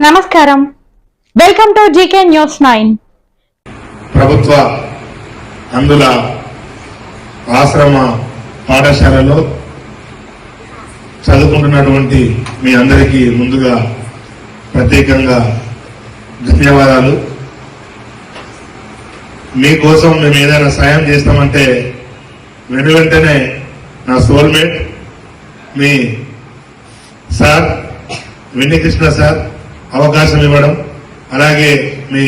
నమస్కారం. Welcome to GK news nine. ప్రభుత్వ అందుల ఆశ్రమ పాఠశాలలో చదువుకుంటున్నటువంటి మీ అందరికీ ముందుగా ప్రత్యేకంగా ధన్యవాదాలు. మీకోసం మేము ఏదైనా సాయం చేస్తామంటే వెను వెంటనే నా సోల్మేట్ మీ సార్ విన్ని సార్ అవకాశం ఇవ్వడం అలాగే మీ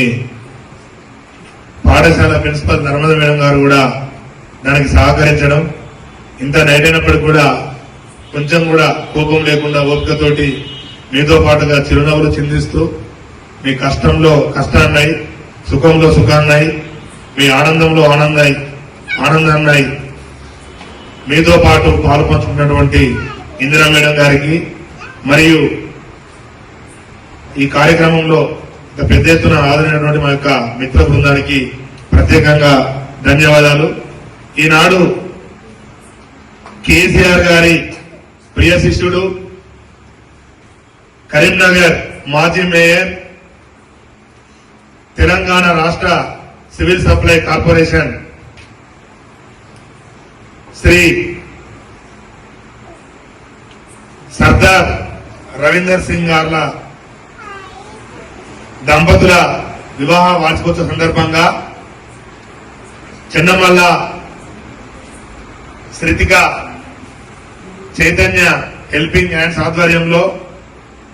పాఠశాల ప్రిన్సిపల్ నర్మద మేడం గారు కూడా దానికి సహకరించడం ఇంత నైట్ అయినప్పటికీ కూడా కొంచెం కూడా కోపం లేకుండా ఓపికతోటి మీతో పాటుగా చిరునవ్వులు చిందిస్తూ మీ కష్టంలో కష్టాన్నాయి సుఖంలో సుఖాన్నాయి మీ ఆనందంలో ఆనందాయి ఆనందాన్నాయి మీతో పాటు పాలు పంచుకున్నటువంటి ఇందిరా మేడం గారికి మరియు ఈ కార్యక్రమంలో పెద్ద ఎత్తున హాజరైనటువంటి మా యొక్క మిత్ర బృందానికి ప్రత్యేకంగా ధన్యవాదాలు. ఈనాడు కేసీఆర్ గారి ప్రియ శిష్యుడు కరీంనగర్ మాజీ మేయర్ తెలంగాణ రాష్ట్ర civil supply corporation Shri Sardar Ravinder Singh గార్ల దంపతుల వివాహ వార్షికోత్సవ సందర్భంగా చెన్నమల్ల శృతిక చైతన్య హెల్పింగ్ హ్యాండ్స్ ఆధ్వర్యంలో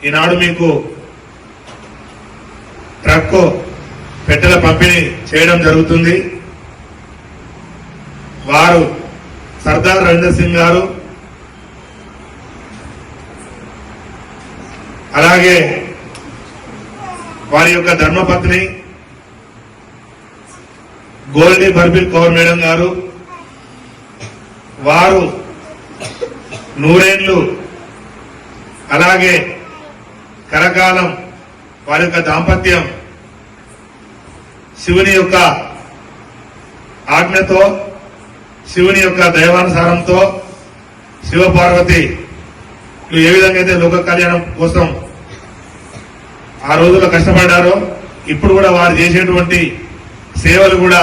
ఈనాడు మీకు ట్రక్ పెట్టెల పంపిణీ చేయడం జరుగుతుంది. వారు సర్దార్ రవీందర్ సింగ్ గారు అలాగే వారి యొక్క ధర్మపత్ని గోల్డీ బర్బిల్ కౌర్ మేడం గారు వారు నూరేళ్ళు అలాగే కరకాలం వారి యొక్క దాంపత్యం శివుని యొక్క ఆజ్ఞతో శివుని యొక్క దైవానుసారంతో శివపార్వతి ఏ విధంగా అయితే లోక కళ్యాణం కోసం ఆ రోజుల్లో కష్టపడ్డారో ఇప్పుడు కూడా వారు చేసేటువంటి సేవలు కూడా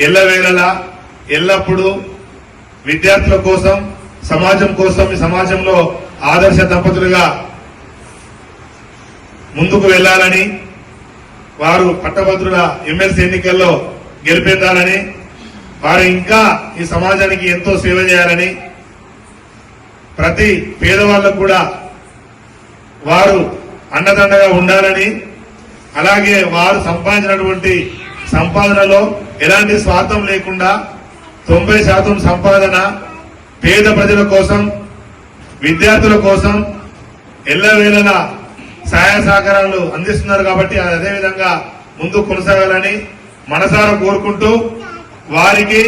ఎల్లవేళలా ఎల్లప్పుడూ విద్యార్థుల కోసం సమాజం కోసం ఈ సమాజంలో ఆదర్శ దంపతులుగా ముందుకు వెళ్ళాలని వారు పట్టభద్రుల ఎమ్మెల్సీ ఎన్నికల్లో గెలిపెందాలని వారు ఇంకా ఈ సమాజానికి ఎంతో సేవ చేయాలని ప్రతి పేదవాళ్ళకు కూడా వారు అండదండగా ఉండాలని అలాగే వారు సంపాదించినటువంటి సంపాదనలో ఎలాంటి స్వార్థం లేకుండా తొంభై శాతం సంపాదన పేద ప్రజల కోసం విద్యార్థుల కోసం ఎల్లవేళలా సహాయ సహకారాలు అందిస్తున్నారు కాబట్టి అదే విధంగా ముందు కొనసాగాలని మనసారా కోరుకుంటూ వారికి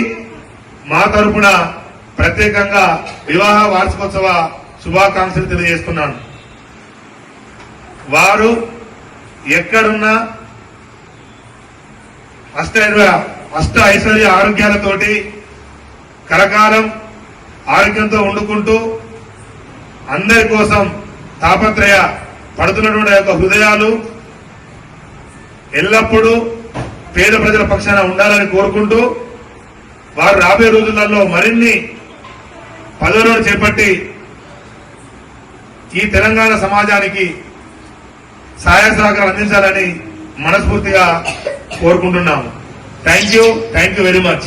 మా తరపున ప్రత్యేకంగా వివాహ వార్షికోత్సవ శుభాకాంక్షలు తెలియజేస్తున్నాను. వారు ఎక్కడున్నా అష్ట అష్ట ఐశ్వర్య ఆరోగ్యాలతోటి కరకాలం ఆరోగ్యంతో వండుకుంటూ అందరి కోసం తాపత్రయ పడుతున్నటువంటి యొక్క హృదయాలు ఎల్లప్పుడూ పేద ప్రజల పక్షాన ఉండాలని కోరుకుంటూ వారు రాబోయే రోజులలో మరిన్ని పదవులను చేపట్టి ఈ తెలంగాణ సమాజానికి సహాయ సహకారం అందించాలని మనస్ఫూర్తిగా కోరుకుంటున్నాము. Thank you thank you very much